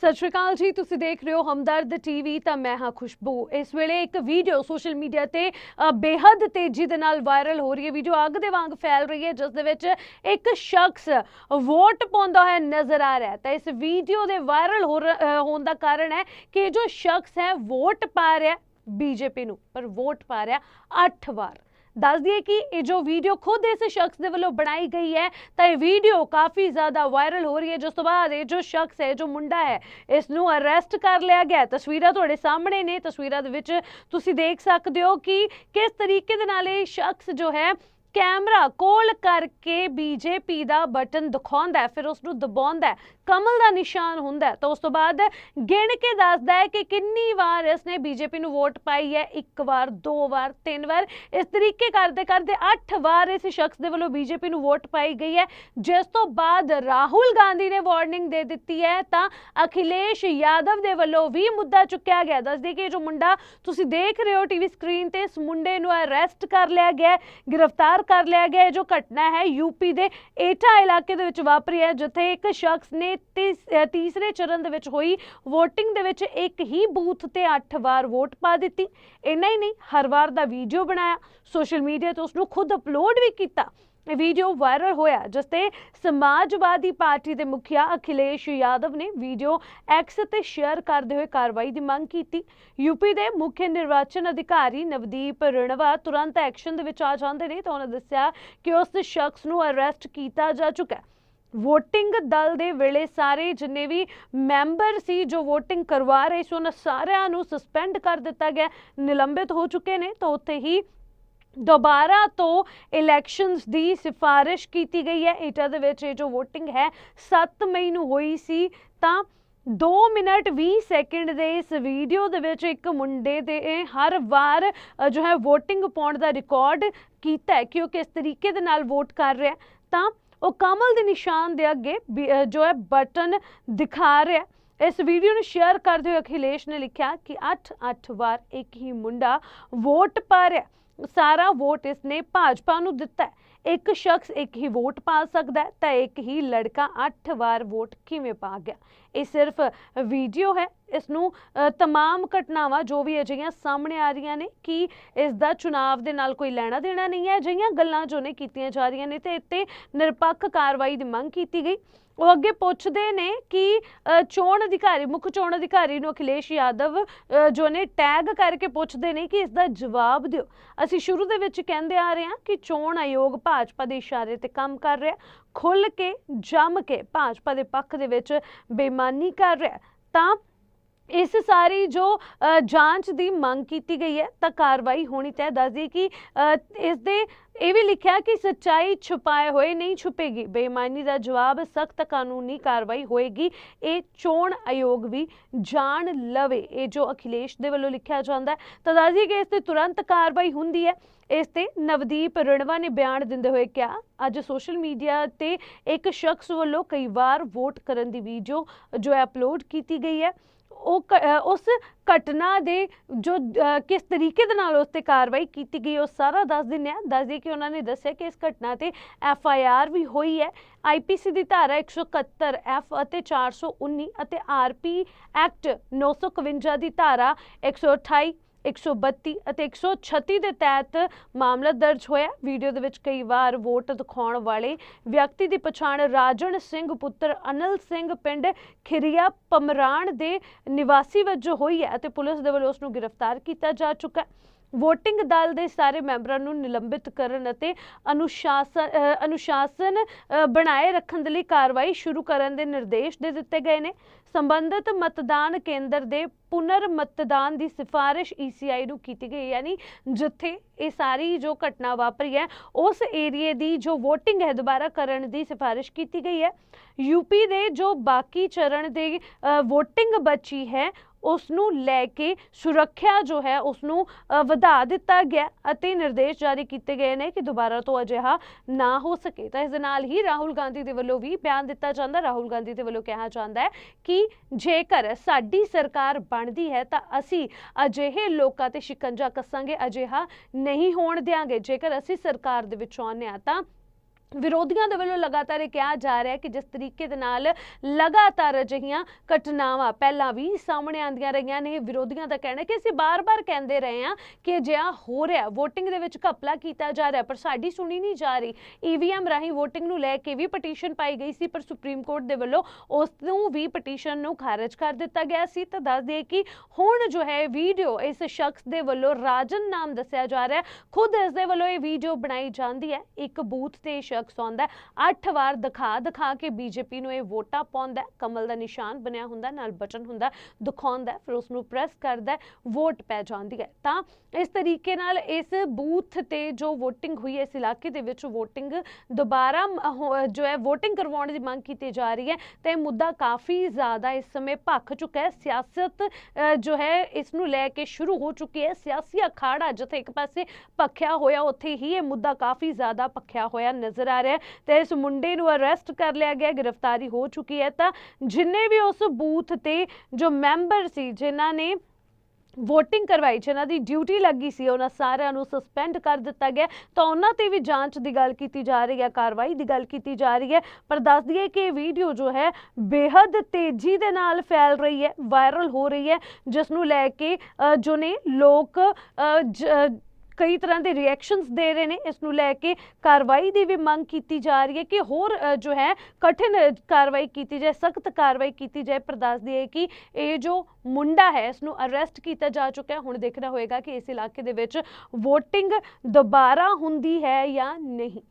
ਸਤਿ ਸ਼੍ਰੀ ਅਕਾਲ ਜੀ, ਤੁਸੀਂ ਦੇਖ ਰਹੇ ਹੋ ਹਮਦਰਦ ਟੀਵੀ ਤਾਂ ਮੈਂ ਹਾਂ ਖੁਸ਼ਬੂ। ਇਸ ਵੇਲੇ ਇੱਕ ਵੀਡੀਓ ਸੋਸ਼ਲ ਮੀਡੀਆ ਤੇ ਬੇਹੱਦ ਤੇਜ਼ੀ ਦੇ ਨਾਲ ਵਾਇਰਲ ਹੋ ਰਹੀ ਹੈ। ਵੀਡੀਓ ਅੱਗ ਦੇ ਵਾਂਗ ਫੈਲ ਰਹੀ ਹੈ, ਜਿਸ ਦੇ ਵਿੱਚ ਇੱਕ ਸ਼ਖਸ ਵੋਟ ਪਾਉਂਦਾ ਹੋਇਆ ਨਜ਼ਰ ਆ ਰਿਹਾ ਹੈ। ਤਾਂ ਇਸ ਵੀਡੀਓ ਦੇ ਵਾਇਰਲ ਹੋ ਰ- ਹੋਣ ਦਾ ਕਾਰਨ ਹੈ ਕਿ ਜੋ ਸ਼ਖਸ ਹੈ, ਵੋਟ ਪਾ ਰਿਹਾ ਬੀਜੇਪੀ ਨੂੰ। ਪਰ ਵੋਟ ਪਾ ਰਿਹਾ 8 ਵਾਰ। ਦੱਸ ਦਈਏ ਕਿ ਇਹ ਜੋ ਵੀਡੀਓ ਖੁਦ ਇਸ ਸ਼ਖਸ ਦੇ ਵੱਲੋਂ ਬਣਾਈ ਗਈ ਹੈ, ਤਾਂ ਇਹ ਵੀਡੀਓ ਕਾਫੀ ਜ਼ਿਆਦਾ ਵਾਇਰਲ ਹੋ ਰਹੀ ਹੈ। ਜਿਸ ਤੋਂ ਬਾਅਦ ਇਹ ਜੋ ਸ਼ਖਸ ਹੈ, ਜੋ ਮੁੰਡਾ ਹੈ ਇਸ ਨੂੰ ਅਰੈਸਟ ਕਰ ਲਿਆ ਗਿਆ। ਤਸਵੀਰਾਂ ਤੁਹਾਡੇ ਸਾਹਮਣੇ ਨੇ। ਤਸਵੀਰਾਂ ਦੇ ਵਿੱਚ ਤੁਸੀਂ ਦੇਖ ਸਕਦੇ ਹੋ ਕਿ ਕਿਸ ਤਰੀਕੇ ਦੇ ਨਾਲ ਇਹ ਸ਼ਖਸ ਜੋ ਹੈ, ਕੈਮਰਾ ਕੋਲ ਕਰਕੇ ਬੀਜੇਪੀ ਦਾ ਬਟਨ ਦਿਖਾਉਂਦਾ ਫਿਰ ਉਸ ਨੂੰ ਦਬਾਉਂਦਾ ਹੈ। ਕਮਲ ਦਾ ਨਿਸ਼ਾਨ ਹੁੰਦਾ ਤਾਂ ਉਸ ਤੋਂ ਬਾਅਦ ਗਿਣ ਕੇ ਦੱਸਦਾ ਹੈ ਕਿ ਕਿੰਨੀ ਵਾਰ ਇਸਨੇ ਬੀਜੇਪੀ ਨੂੰ ਵੋਟ ਪਾਈ ਹੈ, ਇੱਕ ਵਾਰ, ਦੋ ਵਾਰ, ਤਿੰਨ ਵਾਰ, ਇਸ ਤਰੀਕੇ ਕਰਦੇ ਕਰਦੇ 8 ਵਾਰ ਇਸ ਸ਼ਖਸ ਦੇ ਵੱਲੋਂ ਬੀਜੇਪੀ ਨੂੰ ਵੋਟ ਪਾਈ ਗਈ ਹੈ, ਜਿਸ ਤੋਂ ਬਾਅਦ ਰਾਹੁਲ ਗਾਂਧੀ ਨੇ ਵਾਰਨਿੰਗ ਦੇ ਦਿੱਤੀ ਹੈ, ਤਾਂ ਅਖਿਲੇਸ਼ ਯਾਦਵ ਦੇ ਵੱਲੋਂ ਵੀ ਮੁੱਦਾ ਚੁੱਕਿਆ ਗਿਆ ਦੱਸਦੇ ਕਿ ਜੋ ਮੁੰਡਾ ਤੁਸੀਂ ਦੇਖ ਰਹੇ ਹੋ ਟੀਵੀ ਸਕਰੀਨ ਤੇ, ਇਸ ਮੁੰਡੇ ਨੂੰ ਅਰੈਸਟ ਕਰ ਲਿਆ ਗਿਆ ਗ੍ਰਿਫਤਾਰ ਕਰ ਲਿਆ ਗਿਆ ਹੈ। ਜੋ ਘਟਨਾ ਹੈ ਯੂਪੀ ਦੇ ਏਟਾ ਇਲਾਕੇ ਦੇ ਵਿੱਚ ਵਾਪਰੀ ਹੈ, ਜਿੱਥੇ ਇੱਕ ਸ਼ਖਸ ਨੇ ਤੀਸਰੇ ਚਰਨ ਦੇ ਵਿੱਚ ਹੋਈ VOTING ਦੇ ਵਿੱਚ ਇੱਕ ਹੀ ਬੂਥ ਤੇ 8 ਵਾਰ ਵੋਟ ਪਾ ਦਿੱਤੀ। ਇੰਨਾ ਹੀ ਨਹੀਂ, ਹਰ ਵਾਰ ਦਾ ਵੀਡੀਓ ਬਣਾਇਆ। ਸੋਸ਼ਲ ਮੀਡੀਆ ਤੇ ਉਸ ਨੂੰ ਖੁਦ ਅਪਲੋਡ ਵੀ ਕੀਤਾ। ਇਹ ਵੀਡੀਓ ਵਾਇਰਲ ਹੋਇਆ, ਜਿਸ ਤੇ ਸਮਾਜਵਾਦੀ ਪਾਰਟੀ ਦੇ ਮੁਖੀਆ ਅਖਿਲੇਸ਼ ਯਾਦਵ ਨੇ ਵੀਡੀਓ ਐਕਸ ਤੇ ਸ਼ੇਅਰ ਕਰਦੇ ਹੋਏ ਕਾਰਵਾਈ ਦੀ ਮੰਗ ਕੀਤੀ। ਯੂਪੀ ਦੇ ਮੁੱਖ ਨਿਰਵਾਚਨ ਅਧਿਕਾਰੀ ਨਵਦੀਪ ਰਣਵਾ ਤੁਰੰਤ ਐਕਸ਼ਨ ਦੇ ਵਿੱਚ ਆ ਜਾਂਦੇ ਨੇ ਤਾਂ ਉਹਨਾਂ ਦੱਸਿਆ ਕਿ ਉਸ ਸ਼ਖਸ ਨੂੰ ਅਰੈਸਟ ਕੀਤਾ ਜਾ ਚੁੱਕਾ ਹੈ। VOTING ਦਲ ਦੇ ਵੇਲੇ ਸਾਰੇ ਜਿੰਨੇ ਵੀ ਮੈਂਬਰ ਸੀ ਜੋ VOTING ਕਰਵਾ ਰਹੇ ਸੀ, ਉਹਨਾਂ ਸਾਰਿਆਂ ਨੂੰ ਸਸਪੈਂਡ ਕਰ ਦਿੱਤਾ ਗਿਆ, ਨਿਲੰਬਿਤ ਹੋ ਚੁੱਕੇ ਨੇ, ਤਾਂ ਉੱਥੇ ਹੀ ਦੁਬਾਰਾ ਤੋਂ ਇਲੈਕਸ਼ਨਸ ਦੀ ਸਿਫਾਰਿਸ਼ ਕੀਤੀ ਗਈ ਹੈ। ਏਟਾ ਦੇ ਵਿੱਚ ਇਹ ਜੋ VOTING ਹੈ 7 ਮਈ ਨੂੰ ਹੋਈ ਸੀ, ਤਾਂ 2 ਮਿੰਟ 20 ਸੈਕਿੰਡ ਦੇ ਇਸ ਵੀਡੀਓ ਦੇ ਵਿੱਚ ਇੱਕ ਮੁੰਡੇ ਦੇ ਹਰ ਵਾਰ ਜੋ ਹੈ VOTING ਪਾਉਣ ਦਾ ਰਿਕਾਰਡ ਕੀਤਾ ਹੈ ਕਿ ਉਹ ਕਿਸ ਤਰੀਕੇ ਦੇ ਨਾਲ ਵੋਟ ਕਰ ਰਿਹਾ ਤਾਂ ਉਹ ਕਮਲ ਦੇ ਨਿਸ਼ਾਨ ਦੇ ਅੱਗੇ ਜੋ ਹੈ ਬਟਨ ਦਿਖਾ ਰਿਹਾ ਇਸ ਵੀਡੀਓ ਨੂੰ ਸ਼ੇਅਰ ਕਰਦੇ ਹੋਏ ਅਖਿਲੇਸ਼ ਨੇ ਲਿਖਿਆ ਕਿ 8-8 ਵਾਰ ਇੱਕ ਹੀ ਮੁੰਡਾ ਵੋਟ ਪਾ ਰਿਹਾ ਸਾਰਾ ਵੋਟ ਇਸਨੇ ਭਾਜਪਾ ਨੂੰ ਦਿੱਤਾ ਹੈ। ਇੱਕ ਸ਼ਖਸ ਇੱਕ ਹੀ ਵੋਟ ਪਾ ਸਕਦਾ ਹੈ ਤਾਂ ਇੱਕ ਹੀ ਲੜਕਾ 8 ਵਾਰ ਵੋਟ ਕਿਵੇਂ ਪਾ ਗਿਆ ਇਹ ਸਿਰਫ ਵੀਡੀਓ ਹੈ ਇਸ ਨੂੰ ਅ, तमाम ਘਟਨਾਵਾਂ ਜੋ ਵੀ ਅਜਿਹੀਆਂ ਸਾਹਮਣੇ ਆ ਰਹੀਆਂ ਨੇ ਕਿ ਇਸ ਦਾ ਚੁਣਾਵ ਦੇ ਨਾਲ ਕੋਈ ਲੈਣਾ ਦੇਣਾ ਨਹੀਂ ਹੈ ਅਜਿਹੀਆਂ ਗੱਲਾਂ ਜੋ ਨੇ ਕੀਤੀਆਂ ਜਾ ਰਹੀਆਂ ਨੇ ਤੇ ਇੱਥੇ ਨਿਰਪੱਖ ਕਾਰਵਾਈ ਦੀ ਮੰਗ ਕੀਤੀ ਗਈ ਉਹ ਅੱਗੇ ਪੁੱਛਦੇ ਨੇ ਕਿ ਅ, ਚੋਣ ਅਧਿਕਾਰੀ ਮੁੱਖ ਚੋਣ ਅਧਿਕਾਰੀ ਨੂੰ ਅਖਿਲੇਸ਼ ਯਾਦਵ ਅ, ਜੋ ਨੇ ਟੈਗ ਕਰਕੇ ਪੁੱਛਦੇ ਨੇ ਕਿ ਇਸ ਦਾ ਜਵਾਬ ਦਿਓ ਅਸੀਂ ਸ਼ੁਰੂ ਦੇ ਵਿੱਚ ਕਹਿੰਦੇ ਆ ਰਹੇ ਹਾਂ ਕਿ ਚੋਣ ਆਯੋਗ ਭਾਜਪਾ ਦੇ ਇਸ਼ਾਰੇ ਤੇ ਕੰਮ ਕਰ ਰਿਹਾ ਖੁੱਲ ਕੇ, ਜੰਮ ਕੇ ਭਾਜਪਾ ਦੇ ਪੱਖ ਦੇ ਵਿੱਚ ਬੇਈਮਾਨੀ ਕਰ ਰਿਹਾ, ਤਾਂ ਇਸ ਸਾਰੀ ਜੋ ਜਾਂਚ ਦੀ ਮੰਗ ਕੀਤੀ ਗਈ ਹੈ, ਤਾਂ ਕਾਰਵਾਈ ਹੋਣੀ ਤੈ ਦੱਸਦੀ ਕਿ ਇਸ ਦੇ ਇਹ ਵੀ ਲਿਖਿਆ ਕਿ ਸੱਚਾਈ ਛੁਪਾਏ ਹੋਏ ਨਹੀਂ ਛੁਪੇਗੀ। ਬੇਈਮਾਨੀ ਦਾ ਜਵਾਬ ਸਖਤ ਕਾਨੂੰਨੀ ਕਾਰਵਾਈ ਹੋਏਗੀ। ਇਹ ਚੋਣ ਆਯੋਗ ਵੀ ਜਾਣ ਲਵੇ। ਇਹ ਜੋ ਅਖਿਲੇਸ਼ ਦੇ ਵੱਲੋਂ ਲਿਖਿਆ ਜਾਂਦਾ ਹੈ, ਤਾਂ ਦੱਸਦੀ ਕਿ ਇਸ ਤੇ ਤੁਰੰਤ ਕਾਰਵਾਈ ਹੁੰਦੀ ਹੈ। ਇਸ ਤੇ ਨਵਦੀਪ ਰਣਵਾ ਨੇ ਬਿਆਨ ਦਿੰਦੇ ਹੋਏ ਕਿਹਾ, ਅੱਜ ਸੋਸ਼ਲ ਮੀਡੀਆ ਤੇ ਇੱਕ ਸ਼ਖਸ ਵੱਲੋਂ ਕਈ ਵਾਰ ਵੋਟ ਕਰਨ ਦੀ ਵੀਡੀਓ ਜੋ ਹੈ ਅਪਲੋਡ ਕੀਤੀ ਗਈ ਹੈ। ਉਹ ਕ- ਉਸ ਘਟਨਾ ਦੇ ਜੋ ਕਿਸ ਤਰੀਕੇ ਦੇ ਨਾਲ ਉਸ ਤੇ ਕਾਰਵਾਈ ਕੀਤੀ ਗਈ, ਉਹ ਸਾਰਾ ਦੱਸ ਦਿੰਦੇ ਆ ਦੱਸ ਦਈਏ ਕਿ ਉਹਨਾਂ ਨੇ ਦੱਸਿਆ ਕਿ ਇਸ ਘਟਨਾ ਤੇ ਐਫ ਆਈ ਆਰ ਵੀ ਹੋਈ ਹੈ। ਆਈਪੀਸੀ ਦੀ ਧਾਰਾ 171 ਐਫ ਅਤੇ 419 ਅਤੇ ਆਰਪੀ ਐਕਟ 951 ਦੀ ਧਾਰਾ 128 132 ਅਤੇ 136 ਦੇ ਤਹਿਤ ਮਾਮਲਾ ਦਰਜ ਹੋਇਆ ਵੀਡੀਓ ਦੇ ਵਿੱਚ ਕਈ ਵਾਰ ਵੋਟ ਦਿਖਾਉਣ ਵਾਲੇ ਵਿਅਕਤੀ ਦੀ ਪਛਾਣ ਰਾਜਨ ਸਿੰਘ, ਪੁੱਤਰ ਅਨਲ ਸਿੰਘ, ਪਿੰਡ ਖਿਰੀਆ ਪਮਰਾਣ ਦੇ ਨਿਵਾਸੀ ਵਜੋਂ ਹੋਈ ਹੈ ਅਤੇ ਪੁਲਿਸ ਦੇ ਵੱਲੋਂ ਉਸ ਨੂੰ ਗ੍ਰਿਫਤਾਰ ਕੀਤਾ ਜਾ ਚੁੱਕਾ ਹੈ। ਵੋਟਿੰਗ ਦਲ ਦੇ ਸਾਰੇ ਮੈਂਬਰਾਂ ਨੂੰ ਨਿਲੰਬਿਤ ਕਰਨ ਅਤੇ ਅਨੁਸ਼ਾਸਨ ਅਨੁਸ਼ਾਸਨ ਬਣਾਏ ਰੱਖਣ ਦੇ ਲਈ ਕਾਰਵਾਈ ਸ਼ੁਰੂ ਕਰਨ ਦੇ ਨਿਰਦੇਸ਼ ਦੇ ਦਿੱਤੇ ਗਏ ਨੇ। ਸੰਬੰਧਿਤ ਮਤਦਾਨ ਕੇਂਦਰ ਦੇ ਪੁਨਰ ਮਤਦਾਨ ਦੀ ਸਿਫਾਰਿਸ਼ ECI ਨੂੰ ਕੀਤੀ ਗਈ ਯਾਨੀ ਜਿੱਥੇ ਇਹ ਸਾਰੀ ਜੋ ਘਟਨਾ ਵਾਪਰੀ ਹੈ ਉਸ ਏਰੀਏ ਦੀ ਜੋ VOTING ਹੈ ਦੁਬਾਰਾ ਕਰਨ ਦੀ ਸਿਫਾਰਿਸ਼ ਕੀਤੀ ਗਈ ਹੈ। ਯੂਪੀ ਦੇ ਜੋ ਬਾਕੀ ਚਰਨ ਦੇ ਅ, VOTING ਬਚੀ ਹੈ ਉਸ ਨੂੰ ਲੈ ਕੇ ਸੁਰੱਖਿਆ ਜੋ ਹੈ ਉਸ ਨੂੰ ਵਧਾ ਦਿੱਤਾ ਗਿਆ ਅਤੇ ਨਿਰਦੇਸ਼ ਜਾਰੀ ਕੀਤੇ ਗਏ ਨੇ ਕਿ ਦੁਬਾਰਾ ਤੋਂ ਅਜਿਹਾ ਨਾ ਹੋ ਸਕੇ। ਤਾਂ ਇਸ ਦੇ ਨਾਲ ਹੀ ਰਾਹੁਲ ਗਾਂਧੀ ਦੇ ਵੱਲੋਂ ਵੀ ਬਿਆਨ ਦਿੱਤਾ ਜਾਂਦਾ, ਰਾਹੁਲ ਗਾਂਧੀ ਦੇ ਵੱਲੋਂ ਕਿਹਾ ਜਾਂਦਾ ਹੈ ਕਿ ਜੇਕਰ ਸਾਡੀ ਸਰਕਾਰ ਬਣਦੀ ਹੈ ਤਾਂ ਅਸੀਂ ਅਜਿਹੇ ਲੋਕਾਂ ਤੇ ਸ਼ਿਕੰਜਾ ਕੱਸਾਂਗੇ, ਅਜਿਹਾ ਨਹੀਂ ਹੋਣ ਦਿਆਂਗੇ। ਜੇਕਰ ਅਸੀਂ ਸਰਕਾਰ ਦੇ ਵਿੱਚ ਆਉਂਦੇ ਹਾਂ ਤਾਂ ਵਿਰੋਧੀਆਂ ਦੇ ਵੱਲੋਂ ਲਗਾਤਾਰ ਇਹ ਕਿਹਾ ਜਾ ਰਿਹਾ ਹੈ ਕਿ ਜਿਸ ਤਰੀਕੇ ਦੇ ਨਾਲ ਲਗਾਤਾਰ ਅਜਿਹੀਆਂ ਘਟਨਾਵਾਂ ਪਹਿਲਾਂ ਵੀ ਸਾਹਮਣੇ ਆਉਂਦੀਆਂ ਰਹੀਆਂ ਨੇ, ਵਿਰੋਧੀਆਂ ਦਾ ਕਹਿਣਾ ਕਿ ਅਸੀਂ ਬਾਰ-ਬਾਰ ਕਹਿੰਦੇ ਰਹੇ ਹਾਂ ਕਿ ਅਜਿਹਾ ਹੋ ਰਿਹਾ VOTING ਦੇ ਵਿੱਚ ਘਪਲਾ ਕੀਤਾ ਜਾ ਰਿਹਾ ਪਰ ਸਾਡੀ ਸੁਣੀ ਨਹੀਂ ਜਾ ਰਹੀ। ਈਵੀਐਮ ਰਾਹੀਂ VOTING ਨੂੰ ਲੈ ਕੇ ਵੀ ਪਟੀਸ਼ਨ ਪਾਈ ਗਈ ਸੀ, ਪਰ ਸੁਪਰੀਮ ਕੋਰਟ ਦੇ ਵੱਲੋਂ ਉਸ ਨੂੰ ਵੀ ਪਟੀਸ਼ਨ ਨੂੰ ਖਾਰਜ ਕਰ ਦਿੱਤਾ ਗਿਆ ਸੀ। ਤਾਂ ਦੱਸ ਦਈਏ ਕਿ ਹੁਣ ਜੋ ਹੈ ਵੀਡੀਓ ਇਸ ਸ਼ਖਸ ਦੇ ਵੱਲੋਂ ਰਾਜਨ ਨਾਮ ਦੱਸਿਆ ਜਾ ਰਿਹਾ ਖੁਦ ਇਸ ਦੇ ਵੱਲੋਂ ਇਹ ਵੀਡੀਓ ਬਣਾਈ ਜਾਂਦੀ ਹੈ। ਇੱਕ ਬੂਥ ਤੇ ਇਹ ਸ਼ਖਸ ਆਉਂਦਾ ਅੱਠ ਵਾਰ ਦਿਖਾ ਦਿਖਾ ਕੇ ਬੀਜੇਪੀ ਨੂੰ ਇਹ ਵੋਟਾਂ ਪਾਉਂਦਾ ਕਮਲ ਦਾ ਨਿਸ਼ਾਨ ਬਣਿਆ ਹੁੰਦਾ ਨਾਲ ਬਟਨ ਹੁੰਦਾ ਦਿਖਾਉਂਦਾ ਫਿਰ ਉਸ ਨੂੰ ਪ੍ਰੈਸ ਕਰਦਾ ਵੋਟ ਪੈ ਜਾਂਦੀ ਹੈ। ਤਾਂ ਇਸ ਤਰੀਕੇ ਨਾਲ ਇਸ ਬੂਥ ਤੇ ਜੋ VOTING ਹੋਈ ਹੈ ਇਸ ਇਲਾਕੇ ਦੇ ਵਿੱਚ VOTING ਦੁਬਾਰਾ ਜੋ ਹੈ VOTING ਕਰਵਾਉਣ ਦੀ ਮੰਗ ਕੀਤੀ ਜਾ ਰਹੀ ਹੈ। ਤੇ ਮੁੱਦਾ ਕਾਫੀ ਜ਼ਿਆਦਾ ਇਸ ਸਮੇਂ ਭਖ ਚੁੱਕਾ ਹੈ। ਸਿਆਸਤ ਅ, ਜੋ ਹੈ ਇਸ ਨੂੰ ਲੈ ਕੇ ਸ਼ੁਰੂ ਹੋ ਚੁੱਕੀ ਹੈ। ਸਿਆਸੀ ਅਖਾੜਾ ਜਿੱਥੇ ਇੱਕ ਪਾਸੇ ਭਖਿਆ ਹੋਇਆ ਉੱਥੇ ਹੀ ਇਹ ਮੁੱਦਾ ਕਾਫੀ ਜ਼ਿਆਦਾ ਭਖਿਆ ਹੋਇਆ ਨਜ਼ਰ ਆ ਰਿਹਾ ਤੇ ਇਸ ਮੁੰਡੇ ਨੂੰ ਅਰੈਸਟ ਕਰ ਲਿਆ ਗਿਆ ਗ੍ਰਿਫਤਾਰੀ ਹੋ ਚੁੱਕੀ ਹੈ। ਤਾਂ ਜਿੰਨੇ ਵੀ ਉਸ ਬੂਥ ਤੇ ਜੋ ਮੈਂਬਰ ਸੀ ਜਿਨ੍ਹਾਂ ਨੇ VOTING ਕਰਵਾਈ ਜਿਨ੍ਹਾਂ ਦੀ ਡਿਊਟੀ ਲੱਗੀ ਸੀ ਉਹਨਾਂ ਸਾਰਿਆਂ ਨੂੰ ਸਸਪੈਂਡ ਕਰ ਦਿੱਤਾ ਗਿਆ। ਤਾਂ ਉਹਨਾਂ ਤੇ ਵੀ ਜਾਂਚ ਦੀ ਗੱਲ ਕੀਤੀ ਜਾ ਰਹੀ ਹੈ ਕਾਰਵਾਈ ਦੀ ਗੱਲ ਕੀਤੀ ਜਾ ਰਹੀ ਹੈ। ਪਰ ਦੱਸ ਦਈਏ ਕਿ ਇਹ ਵੀਡੀਓ ਜੋ ਹੈ ਬੇहद ਤੇਜ਼ੀ ਦੇ ਨਾਲ ਫੈਲ ਰਹੀ ਹੈ ਵਾਇਰਲ ਹੋ ਰਹੀ ਹੈ ਜਿਸ ਨੂੰ ਲੈ ਕੇ ਅ, ਜੋ ਨੇ ਲੋਕ ਅ, ਕਈ ਤਰ੍ਹਾਂ ਦੇ ਰਿਐਕਸ਼ਨਸ ਦੇ ਰਹੇ ਨੇ। ਇਸ ਨੂੰ ਲੈ ਕੇ ਕਾਰਵਾਈ ਦੀ ਵੀ ਮੰਗ ਕੀਤੀ ਜਾ ਰਹੀ ਹੈ ਕਿ ਹੋਰ ਜੋ ਹੈ, ਕਠਿਨ ਕਾਰਵਾਈ ਕੀਤੀ ਜਾਏ, ਸਖਤ ਕਾਰਵਾਈ ਕੀਤੀ ਜਾਏ। ਪਰ ਦੱਸਦੀ ਹੈ ਕਿ ਇਹ ਜੋ ਮੁੰਡਾ ਹੈ, ਇਸ ਨੂੰ ਅਰੈਸਟ ਕੀਤਾ ਜਾ ਚੁੱਕਾ ਹੈ। ਹੁਣ ਦੇਖਣਾ ਹੋਏਗਾ ਕਿ ਇਸ ਇਲਾਕੇ ਦੇ ਵਿੱਚ ਵੋਟਿੰਗ ਦੁਬਾਰਾ ਹੁੰਦੀ ਹੈ ਜਾਂ ਨਹੀਂ।